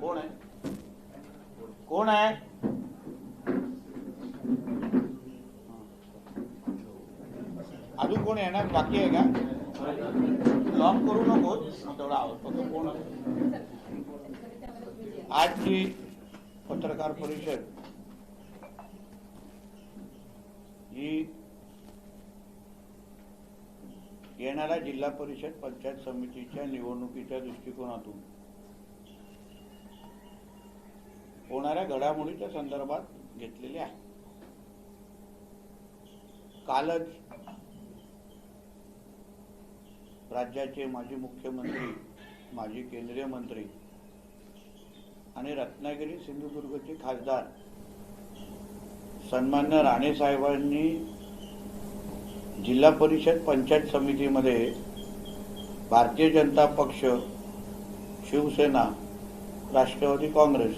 कोण आहे? कोण आहे? अजून कोण येणार? बाकी आहे का? लॉक करू नको. तेवढा आवाज फक्त कोण आजची पत्रकार परिषद. ही येणाऱ्या जिल्हा परिषद पंचायत समितीच्या निवडणुकीच्या दृष्टिकोनातून. होणाऱ्या घडामोडीच्या संदर्भात घेतलेली आहे. कालच राज्याचे माजी मुख्यमंत्री माजी केंद्रीय मंत्री आणि रत्नागिरी सिंधुदुर्गचे खासदार सन्मान्य राणे साहेबांनी जिल्हा परिषद पंचायत समितीमध्ये भारतीय जनता पक्ष शिवसेना राष्ट्रवादी काँग्रेस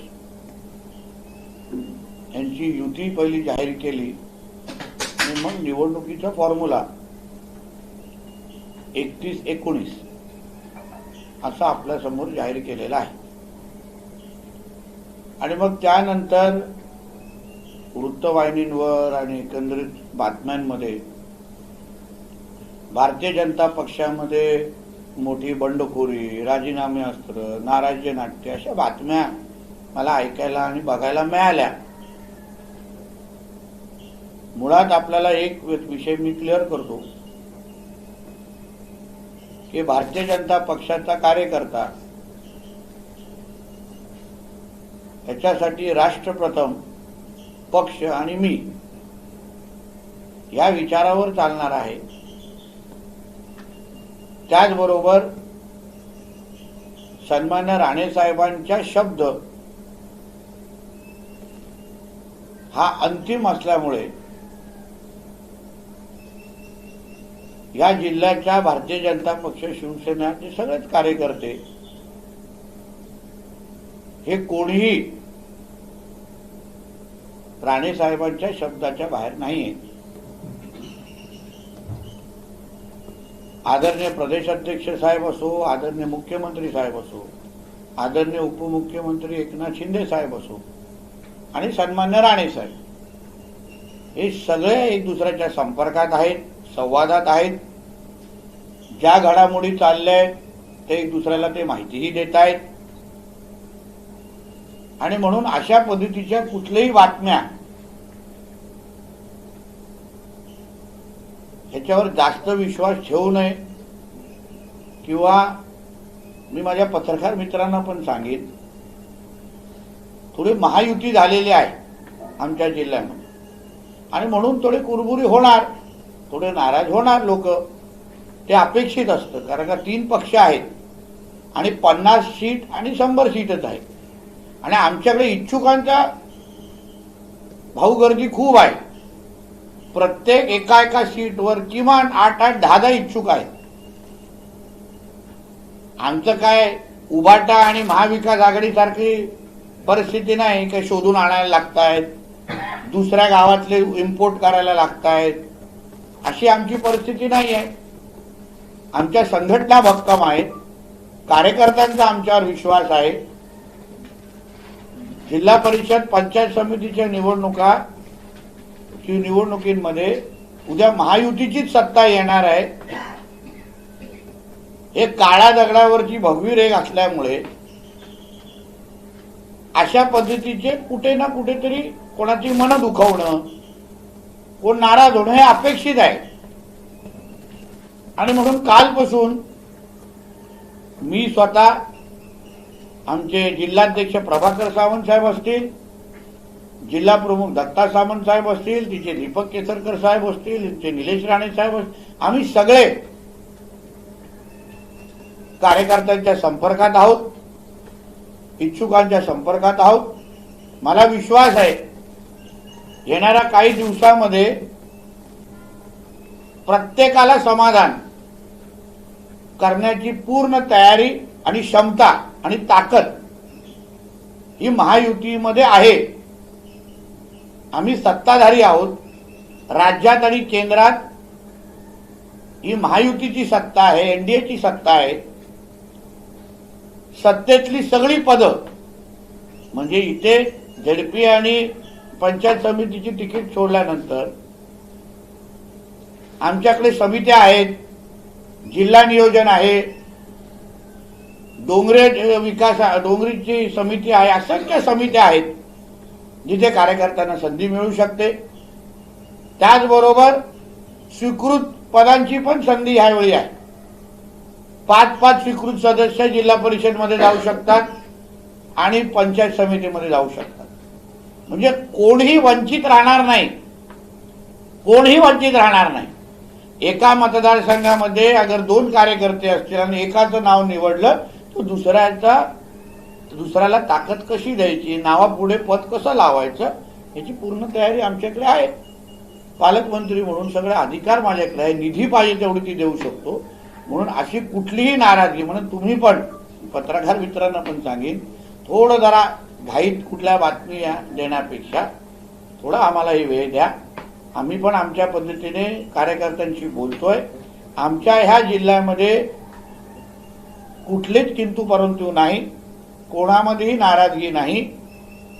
यांची युती पहिली जाहीर केली आणि मग निवडणुकीचा फॉर्म्युला एकतीस एकोणीस असा आपल्यासमोर जाहीर केलेला आहे. आणि मग त्यानंतर वृत्तवाहिनींवर आणि एकंदरीत बातम्यांमध्ये भारतीय जनता पक्षामध्ये मोठी बंडखोरी राजीनामे अस्त्र नाराज्य नाट्य अशा बातम्या मला ऐकायला आणि बघायला मिळाल्या. मुळात आपल्याला एक विषय मी क्लिअर करतो की भारतीय जनता पक्षाचा कार्यकर्ता याच्यासाठी राष्ट्रप्रथम पक्ष आणि मी या विचारावर चालणार आहे. त्याचबरोबर सन्मान्य राणे साहेबांच्या शब्द हा अंतिम असल्यामुळे या जिल्ह्याच्या भारतीय जनता पक्ष शिवसेनाचे सगळेच कार्यकर्ते. हे कोणीही राणे साहेबांच्या शब्दाच्या बाहेर नाही आदरणीय प्रदेशाध्यक्ष साहेब असो आदरणीय मुख्यमंत्री साहेब असो आदरणीय उपमुख्यमंत्री एकनाथ शिंदे साहेब असो आणि सन्मान्य राणे साहेब हे सगळे एक दुसऱ्याच्या संपर्कात आहेत. संवादात आहेत. ज्या घडामोडी चालल्या आहेत ते एक दुसऱ्याला ते माहितीही देत आहेत आणि म्हणून अशा पद्धतीच्या कुठल्याही बातम्या ह्याच्यावर जास्त विश्वास ठेवू नये. किंवा मी माझ्या पत्रकार मित्रांना पण सांगेन थोडी महायुती झालेली आहे आमच्या जिल्ह्यामध्ये. आणि म्हणून थोडी कुरबुरी होणार. थोडे नाराज होणार लोक. ते अपेक्षित असतं कारण का तीन पक्ष आहेत. आणि पन्नास सीट आणि शंभर सीटच आहे आणि आमच्याकडे इच्छुकांचा भाऊ गर्दी खूप आहे. प्रत्येक एका एका सीटवर किमान आठ आठ दहा दहा इच्छुक आहेत. आमचं काय उभाटा आणि महाविकास आघाडीसारखी परिस्थिती नाही काही शोधून आणायला लागत आहेत दुसऱ्या गावातले इम्पोर्ट करायला लागत आहेत अशी आमची परिस्थिती नाही आहे आमच्या संघटना भक्कम आहेत. कार्यकर्त्यांचा आमच्यावर विश्वास आहे. जिल्हा परिषद पंचायत समितीच्या निवडणुका निवडणुकीमध्ये उद्या महायुतीचीच सत्ता येणार आहे. हे काळ्या दगडावरची भगवी रेग असल्यामुळे अशा पद्धतीचे कुठे ना कुठेतरी कोणाची मन दुखवणं कोण नाराज होणं हे अपेक्षित आहे. आणि म्हणून कालपासून मी स्वतः आमचे जिल्हाध्यक्ष प्रभाकर सावंत साहेब असतील जिल्हा प्रमुख दत्ता सामंत साहेब असतील तिचे दीपक केसरकर साहेब असतील तिचे निलेश राणे साहेब असतील आम्ही सगळे कार्यकर्त्यांच्या संपर्कात आहोत इच्छुकांच्या संपर्कात आहोत. मला विश्वास आहे येणाऱ्या काही दिवसामध्ये प्रत्येकाला समाधान करण्याची पूर्ण तयारी आणि क्षमता आणि ताकद ही महायुतीमध्ये आहे. आम्ही सत्ताधारी आहोत. राज्यात आणि केंद्रात ही महायुतीची सत्ता आहे एनडीएची सत्ता आहे. सत्तेतली सगळी पदं म्हणजे इथे झेडपी आणि पंचायत समितीची तिकीट सोडल्यानंतर आमच्याकडे समित्या आहेत जिल्हा नियोजन आहे डोंगरे विकास डोंगरीची समिती आहे असंख्य समित्या आहेत जिथे कार्यकर्त्यांना संधी मिळू शकते. त्याचबरोबर स्वीकृत पदांची पण संधी ह्यावेळी आहे. पाच पाच स्वीकृत सदस्य जिल्हा परिषदमध्ये जाऊ शकतात आणि पंचायत समितीमध्ये जाऊ शकतात. म्हणजे कोणीही वंचित राहणार नाही. कोणीही वंचित राहणार नाही. एका मतदारसंघामध्ये अगर दोन कार्यकर्ते असतील आणि एकाचं नाव निवडलं तर दुसऱ्याचा दुसऱ्याला ताकद कशी द्यायची? नावापुढे पद कसं लावायचं? याची पूर्ण तयारी आमच्याकडे आहे. पालकमंत्री म्हणून सगळे अधिकार माझ्याकडे आहे. निधी पाहिजे तेवढी ती देऊ शकतो. म्हणून अशी कुठलीही नाराजगी म्हणून तुम्ही पण पत्रकार मित्रांना पण सांगेन थोडं जरा घाईत कुठल्या बातमी देण्यापेक्षा थोडा आम्हालाही वेळ द्या. आम्ही पण आमच्या पद्धतीने कार्यकर्त्यांशी बोलतोय. आमच्या ह्या जिल्ह्यामध्ये कुठलेच किंतू परंतु नाही. कोणामध्येही नाराजगी नाही.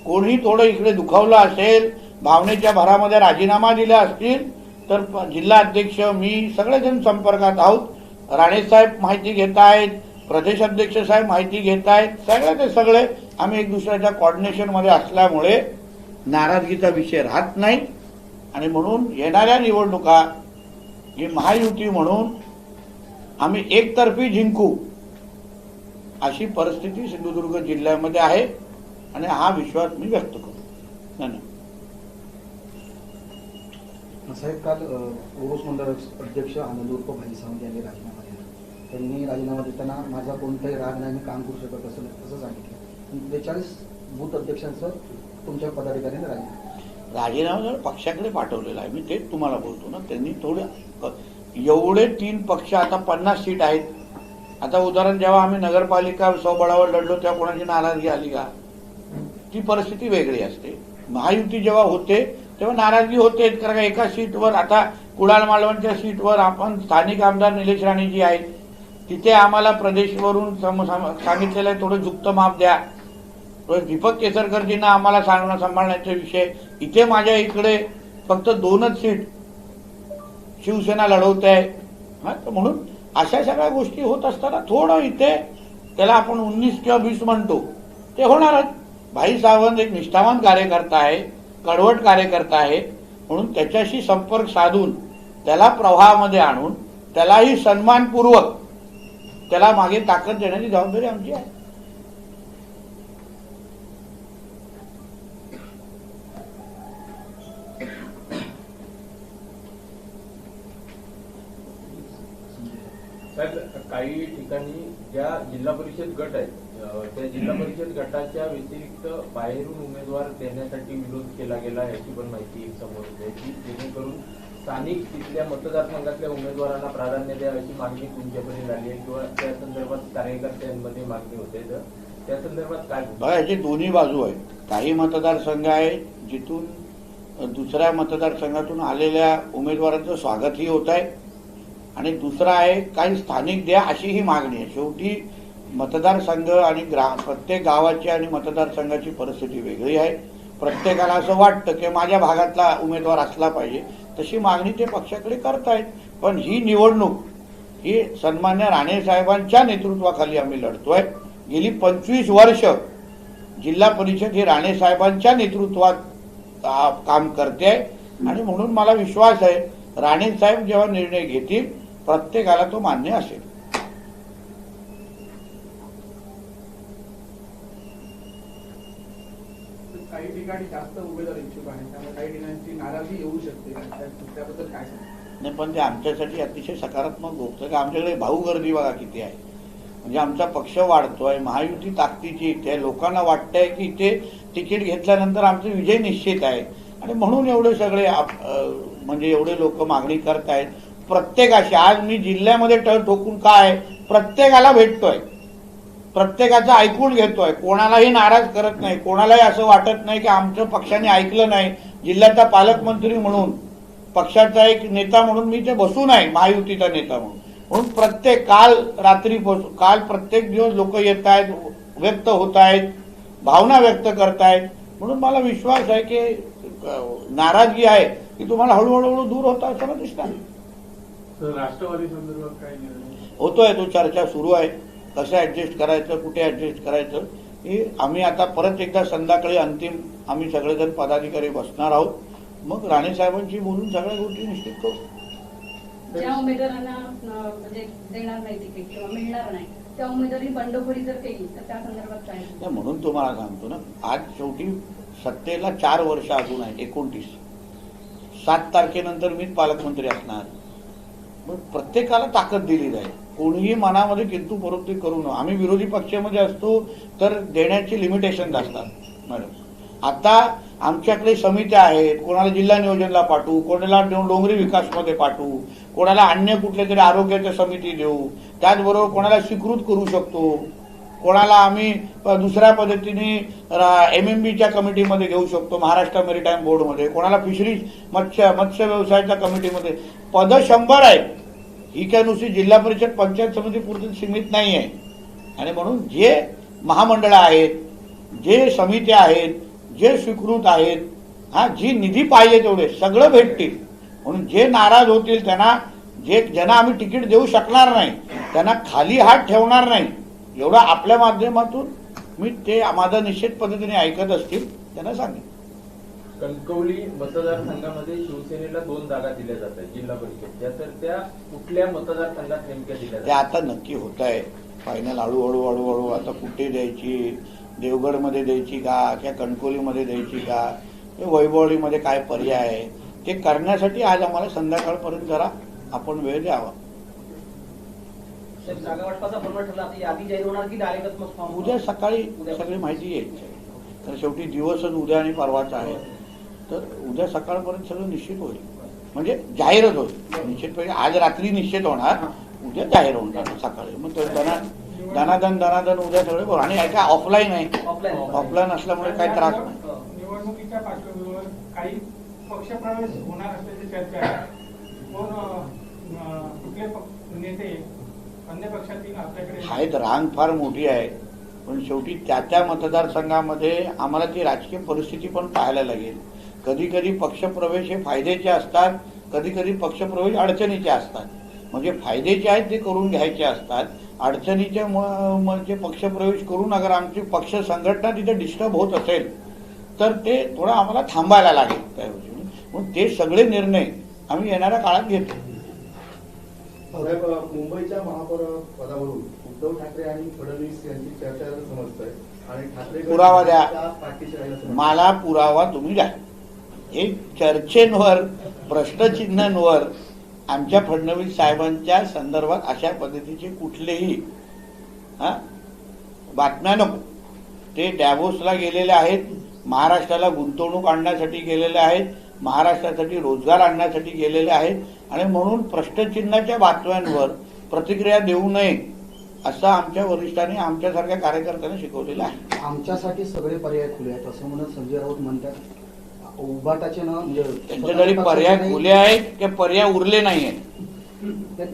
कोणी थोडं इकडे दुखावलं असेल भावनेच्या भरामध्ये राजीनामा दिला असतील तर जिल्हा अध्यक्ष मी सगळेजण संपर्कात आहोत. राणेसाहेब माहिती घेत आहेत प्रदेश अध्यक्ष साहेब माहिती घेत आहेत सगळे ते सगळे आम्ही एक दुसऱ्याच्या कॉर्डिनेशनमध्ये असल्यामुळे नाराजगीचा विषय राहत नाही. आणि म्हणून येणाऱ्या निवडणुका ही महायुती म्हणून आम्ही एकतर्फी जिंकू अशी परिस्थिती सिंधुदुर्ग जिल्ह्यामध्ये आहे. आणि हा विश्वास मी व्यक्त करतो. धन्यवाद. साहेब काल ओरोस मंडळ अध्यक्ष आनंद उर्फ भाई सावंत यांनी राजीनामा दिला. त्यांनी राजीनामा देताना माझा कोणताही राग नाही मी काम करू शकत असं असं सांगितलं. बेचाळीस बूथ अध्यक्षांचं तुमच्या पदाधिकाऱ्यांनी राजीनामा राजीनामा जर पक्षाकडे पाठवलेला आहे. मी तेच तुम्हाला बोलतो ना. त्यांनी थोडं एवढे तीन पक्ष आता पन्नास सीट आहेत. आता उदाहरण जेव्हा आम्ही नगरपालिका स्वबळावर लढलो तेव्हा कोणाची नाराजगी आली का? ती परिस्थिती वेगळी असते. महायुती जेव्हा होते तेव्हा नाराजगी होते. कारण का एका सीटवर आता कुडाळ मालवणच्या सीटवर आपण स्थानिक आमदार निलेश राणे जी आहेत. तिथे आम्हाला प्रदेशवरून सम- सांगितलेलं आहे थोडं झुकतं माप द्या. दीपक केसरकरजींना आम्हाला सांगणं सांभाळण्याचा विषय इथे माझ्या इकडे फक्त दोनच सीट शिवसेना लढवत आहे. हां तर म्हणून अशा सगळ्या गोष्टी होत असताना थोडं इथे त्याला आपण उन्नीस किंवा वीस म्हणतो. ते होणारच. भाई सावंत एक निष्ठावान कार्यकर्ता आहे कडवट कार्यकर्ता आहे. म्हणून त्याच्याशी संपर्क साधून त्याला प्रवाहामध्ये आणून त्यालाही सन्मानपूर्वक त्याला मागे ताकद देण्याची जबाबदारी आमची आहे. काही ठिकाणी ज्या जिल्हा परिषद गट आहेत त्या जिल्हा परिषद गटाच्या व्यतिरिक्त बाहेरून उमेदवार देण्यासाठी विरोध केला गेला याची पण माहिती समोर येते की जेणेकरून स्थानिक तिथल्या मतदारसंघातल्या उमेदवारांना प्राधान्य द्या अशी मागणी तुमच्यापर्यंत झाली आहे किंवा त्या संदर्भात कार्यकर्त्यांमध्ये मागणी होते तर त्या संदर्भात काय बघा याची दोन्ही बाजू आहेत. काही मतदारसंघ आहेत जिथून दुसऱ्या मतदारसंघातून आलेल्या उमेदवारांचं स्वागतही होत आहे. आणि दुसरं आहे काही स्थानिक द्या अशी ही मागणी आहे. शेवटी मतदारसंघ आणि ग्रा प्रत्येक गावाची आणि मतदारसंघाची परिस्थिती वेगळी आहे. प्रत्येकाला असं वाटतं की माझ्या भागातला उमेदवार असला पाहिजे. तशी मागणी ते पक्षाकडे करतायत. पण ही निवडणूक ही सन्मान्य राणे साहेबांच्या नेतृत्वाखाली आम्ही लढतोय. गेली पंचवीस वर्ष जिल्हा परिषद ही राणे साहेबांच्या नेतृत्वात काम करते आहे. आणि म्हणून मला विश्वास आहे राणे साहेब जेव्हा निर्णय घेतील प्रत्येकाला तो मान्य असेल. काही ठिकाणी जास्त उमेदवार इच्छुक आहेत त्यामुळे काही ठिकाणची नाराजी येऊ शकते. त्याबद्दल काय नाही पण ते आमच्यासाठी अतिशय सकारात्मक गोष्ट की आमच्याकडे भाऊ गर्दी बघा किती आहे. म्हणजे आमचा पक्ष वाढतोय महायुती ताकदीची इथे आहे. लोकांना वाटतंय की इथे तिकीट घेतल्यानंतर आमचा विजय निश्चित आहे आणि म्हणून एवढे सगळे म्हणजे एवढे लोक मागणी करतायत. प्रत्येकाशी. आज मी जिल्ह्यामध्ये ट ठोकून काय? प्रत्येकाला भेटतोय. प्रत्येकाचं ऐकून घेतोय. कोणालाही नाराज करत नाही. कोणालाही असं वाटत नाही की आमच्या पक्षाने ऐकलं नाही. जिल्ह्याचा पालकमंत्री म्हणून पक्षाचा एक नेता म्हणून मी ते बसू आहे महायुतीचा नेता म्हणून. म्हणून प्रत्येक काल रात्री काल प्रत्येक दिवस लोक येत आहेत व्यक्त होत आहेत भावना व्यक्त करतायत म्हणून मला विश्वास आहे की नाराजगी आहे की तुम्हाला हळूहळू हळू दूर होता असं मला दिसणार तर राष्ट्रवादी संदर्भात काय होतोय तो चर्चा सुरू आहे. कसं ऍडजस्ट करायचं कुठे ऍडजस्ट करायचं हे आम्ही आता परत एकदा संध्याकाळी अंतिम आम्ही सगळेजण पदाधिकारी बसणार आहोत. मग राणे साहेबांशी बोलून सगळ्या गोष्टी निश्चित करू. ज्या उमेदवारांना म्हणजे देणार नाही तिकीट किंवा मिळणार नाही त्या उमेदवारी बंडखोरी जर केली तर त्या संदर्भात काय? नाही, म्हणून तुम्हाला सांगतो ना आज शेवटी सत्तेला चार वर्ष अजून आहे एकोणतीस. सात तारखेनंतर मीच पालकमंत्री असणार. पण प्रत्येकाला ताकद दिली जाईल कोणीही मनामध्ये किंतू परवृत्ती करू नये. आम्ही विरोधी पक्षामध्ये असतो तर देण्याची लिमिटेशन असतात मॅडम आता आमच्याकडे समित्या आहेत. कोणाला जिल्हा नियोजनला पाठवू कोणाला डोंगरी विकासमध्ये पाठवू कोणाला अन्य कुठल्या तरी आरोग्याच्या समिती देऊ त्याचबरोबर कोणाला स्वीकृत करू शकतो. कोणाला आम्ही दुसऱ्या पद्धतीने एम एम बीच्या कमिटीमध्ये घेऊ शकतो महाराष्ट्र मेरीटाईम बोर्डमध्ये कोणाला फिशरीज मत्स्य मत्स्य व्यवसायाच्या कमिटीमध्ये. पदं शंभर आहेत. ही काय नुसती जिल्हा परिषद पंचायत समिती पुरती सीमित नाही आहे आणि म्हणून जे महामंडळं आहेत जे समित्या आहेत जे स्वीकृत आहेत हा जी निधी पाहिजे तेवढे सगळं भेटतील. म्हणून जे नाराज होतील त्यांना जे ज्यांना आम्ही तिकीट देऊ शकणार नाही त्यांना खाली हात ठेवणार नाही. एवढं आपल्या माध्यमातून मी ते माझं निश्चित पद्धतीने ऐकत असतील त्यांना सांगेन. कणकवली मतदारसंघामध्ये शिवसेनेला दोन जागा दिल्या जात आहेत जिल्हा परिषदच्या तर त्या कुठल्या मतदारसंघात नेमक्या दिल्या ते जातात? आता नक्की होत आहे. फायनल हळूहळू हळूहळू आता कुठे द्यायची? देवगडमध्ये द्यायची का? किंवा कणकोलीमध्ये द्यायची का? वैभवळीमध्ये काय पर्याय आहे? ते करण्यासाठी आज आम्हाला संध्याकाळपर्यंत जरा आपण वेळ द्यावा साहेब, जागा वाटपाचा फॉर्मॅट ठरला आता यादी जाहीर होणार की डायरेक्टच मग फॉर्म उद्या सकाळी सगळी माहिती येईल. तर शेवटी दिवसच उद्या आणि परवाचा आहे. तर उद्या सकाळपर्यंत सगळं निश्चित होईल. म्हणजे जाहीरच होईल. निश्चितपणे आज रात्री निश्चित होणार. उद्या जाहीर होणार सकाळी. मग तर दना दनादन दनादन उद्या सगळे आणि ऐका ऑफलाईन आहे. ऑफलाईन असल्यामुळे काही त्रास नाही. निवडणुकीच्या पार्श्वभूमीवर काही पक्षप्रवेश होणार असल्याची चर्चा आहे. कोण कुठले नेते आहेत रांग फार मोठी आहे. पण शेवटी त्या त्या मतदारसंघामध्ये आम्हाला ती राजकीय परिस्थिती पण पाहायला लागेल. कधी कधी पक्षप्रवेश हे फायद्याचे असतात कधी कधी पक्षप्रवेश अडचणीचे असतात. म्हणजे फायद्याचे आहेत ते करून घ्यायचे असतात. अडचणीच्या म- म्हणजे पक्षप्रवेश करून अगर आमची पक्ष संघटना तिथे डिस्टर्ब होत असेल तर ते थोडं आम्हाला थांबायला लागेल त्या गोष्टी म्हणून ते सगळे निर्णय आम्ही येणाऱ्या काळात घेतो. साहेब मुंबईच्या महापौर पदावरून उद्धव ठाकरे आणि फडणवीस यांची चर्चा समजतंय. आणि ठाकरे पुरावा द्या. मला पुरावा तुम्ही द्या. हे चर्चेंवर प्रश्नचिन्हांवर आमच्या फडणवीस साहेबांच्या संदर्भात अशा पद्धतीचे कुठलेही हा बातम्या नको. ते डॅबोसला गेलेले आहेत महाराष्ट्राला गुंतवणूक आणण्यासाठी गेलेले आहेत महाराष्ट्रासाठी रोजगार आणण्यासाठी गेलेले आहेत आणि म्हणून प्रश्नचिन्हाच्या बातम्यांवर प्रतिक्रिया देऊ नये असं आमच्या वरिष्ठांनी आमच्यासारख्या कार्यकर्त्यांना शिकवलेलं आहे. आमच्यासाठी सगळे पर्याय खुले आहेत असं म्हणत संजय राऊत म्हणतात. उबाटाचे ना म्हणजे त्यांचे जरी पर्याय खुले आहेत की पर्याय उरले नाही आहेत त्यात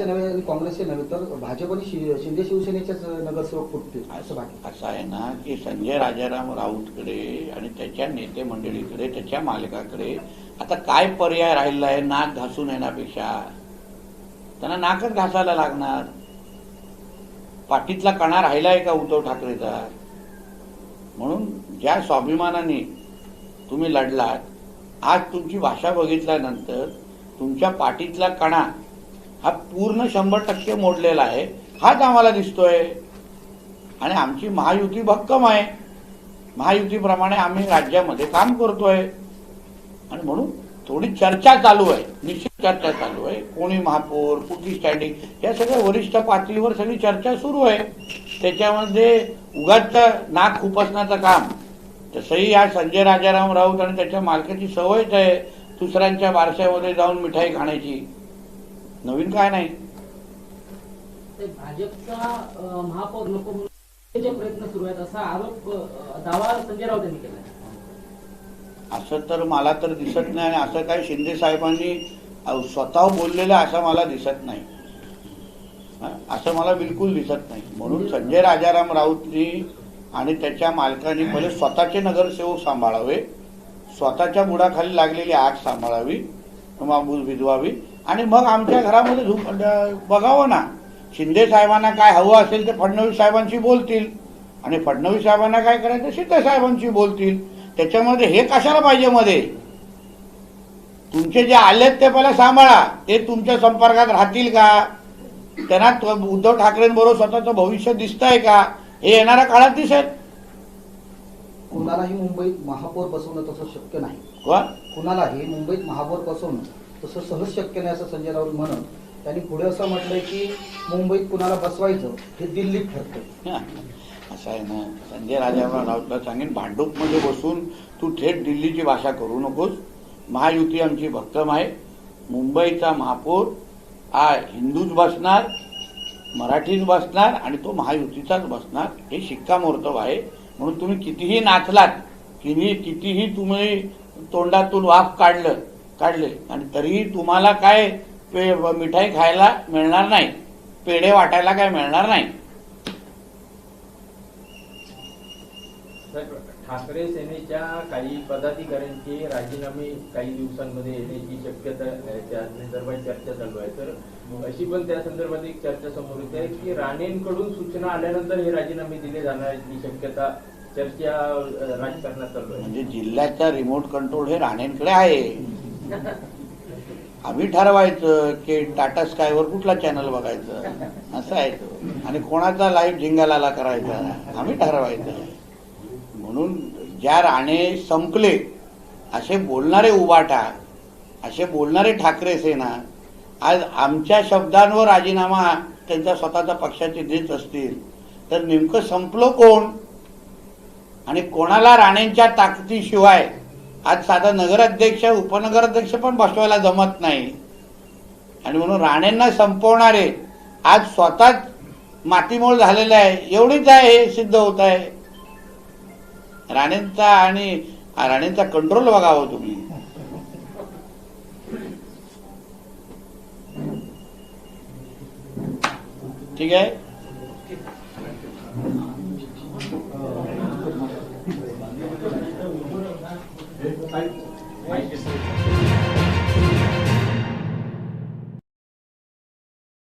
नव्हे आणि काँग्रेसचे नव्हे तर भाजप आणि शिंदे शिवसेनेच्याच नगरसेवक फुटतील असं वाटतं असं आहे ना की संजय राजाराम राऊतकडे आणि त्याच्या नेते मंडळीकडे त्याच्या मालकाकडे आता काय पर्याय राहिला आहे नाक घासून येण्यापेक्षा? त्यांना नाकच घासायला लागणार. पाठीतला कणा राहिला आहे का उद्धव ठाकरेचा? म्हणून ज्या स्वाभिमानाने तुम्ही लढलात आज तुमची भाषा बघितल्यानंतर तुमच्या पाठीतला कणा हा पूर्ण शंभर टक्के मोडलेला आहे. हाच आम्हाला दिसतोय. आणि आमची महायुती भक्कम आहे. महायुतीप्रमाणे आम्ही राज्यामध्ये काम करतोय. आणि म्हणून थोडी चर्चा चालू आहे. निश्चित चर्चा चालू आहे. कोणी महापौर कुठली स्टँडिंग या सगळ्या वरिष्ठ पातळीवर सगळी चर्चा सुरू आहे. त्याच्यामध्ये उगाच नाक खुपसण्याचं काम. तसंही या संजय राजाराम राऊत आणि त्याच्या मालकाची सवयच आहे दुसऱ्यांच्या बारशामध्ये जाऊन मिठाई खाण्याची. नवीन काय नाही. ते भाजपचा महापौर नको म्हणून जे प्रयत्न सुरू आहेत असा आरोप अं, दावा संजय राऊत यांनी केला असं तर मला तर दिसत नाही आणि असं काही शिंदे साहेबांनी स्वतः बोललेलं असं मला दिसत नाही. असं मला बिलकुल दिसत नाही. म्हणून संजय राजाराम राऊतनी आणि त्याच्या मालकाने पहिले स्वतःचे नगरसेवक सांभाळावे स्वतःच्या बुडाखाली लागलेली आग सांभाळावी विधवावी आणि मग आमच्या घरामध्ये बघावं ना. शिंदे साहेबांना काय हवं असेल ते फडणवीस साहेबांशी बोलतील. आणि फडणवीस साहेबांना काय करायचं? शिंदे साहेबांशी बोलतील. त्याच्यामध्ये हे कशाला पाहिजे मध्ये? तुमचे जे आलेत ते पहिला सांभाळा. ते तुमच्या संपर्कात राहतील का? त्यांना उद्धव ठाकरेंबरोबर स्वतःचं भविष्य दिसतंय का? हे येणाऱ्या काळात दिसेल. कुणालाही मुंबईत महापौर बसवणं तसं शक्य नाही. कोण कुणालाही मुंबईत महापौर बसवणं तसं सहज शक्य नाही असं संजय राऊत म्हणत. त्यांनी पुढे असं म्हटलंय की मुंबईत कुणाला बसवायचं हे दिल्लीत ठरतं असं आहे ना. संजय राजाराम राऊतला सांगेन भांडूपमध्ये बसून तू थेट दिल्लीची भाषा करू नकोस. महायुती आमची भक्कम आहे. मुंबईचा महापौर हा हिंदूच बसणार मराठीच बसणार आणि तो महायुतीचाच बसणार. हे शिक्कामोर्तब आहे. म्हणून तुम्ही कितीही नाचलात किती कितीही तुम्ही तोंडातून वाफ काढलं काढले. आणि तरीही तुम्हाला काय पे मिठाई खायला मिळणार नाही. पेढे वाटायला काय मिळणार नाही. ठाकरे सेनेच्या काही पदाधिकाऱ्यांचे राजीनामे काही दिवसांमध्ये येण्याची शक्यता आहे. त्या संदर्भात चर्चा चालू आहे. तर अशी पण त्या संदर्भात एक चर्चा समोर येते की राणेंकडून सूचना आल्यानंतर हे राजीनामे दिले जाण्याची शक्यता चर्चा राजकारणात चालू आहे. म्हणजे जिल्ह्याचा रिमोट कंट्रोल हे राणेंकडे आहे. आम्ही ठरवायचं की टाटा स्कायवर कुठला चॅनल बघायचं? असं आहे आणि कोणाचा लाईव्ह झिंगालाला करायचा? आम्ही ठरवायचं. म्हणून ज्या राणे संपले असे बोलणारे उबाटा असे बोलणारे ठाकरे सेना आज आमच्या शब्दांवर राजीनामा त्यांचा स्वतःचा पक्षाचे देत असतील तर नेमकं संपलो कोण? आणि कोणाला राणेंच्या ताकदीशिवाय आज साधा नगराध्यक्ष उपनगराध्यक्ष पण बसवायला जमत नाही. आणि म्हणून राणेंना संपवणारे आज स्वतःच मातीमोळ झालेले आहे. एवढीच आहे हे सिद्ध होत आहे. राणेंचा आणि राणेंचा कंट्रोल बघावं हो तुम्ही. ठीक आहे? माहिती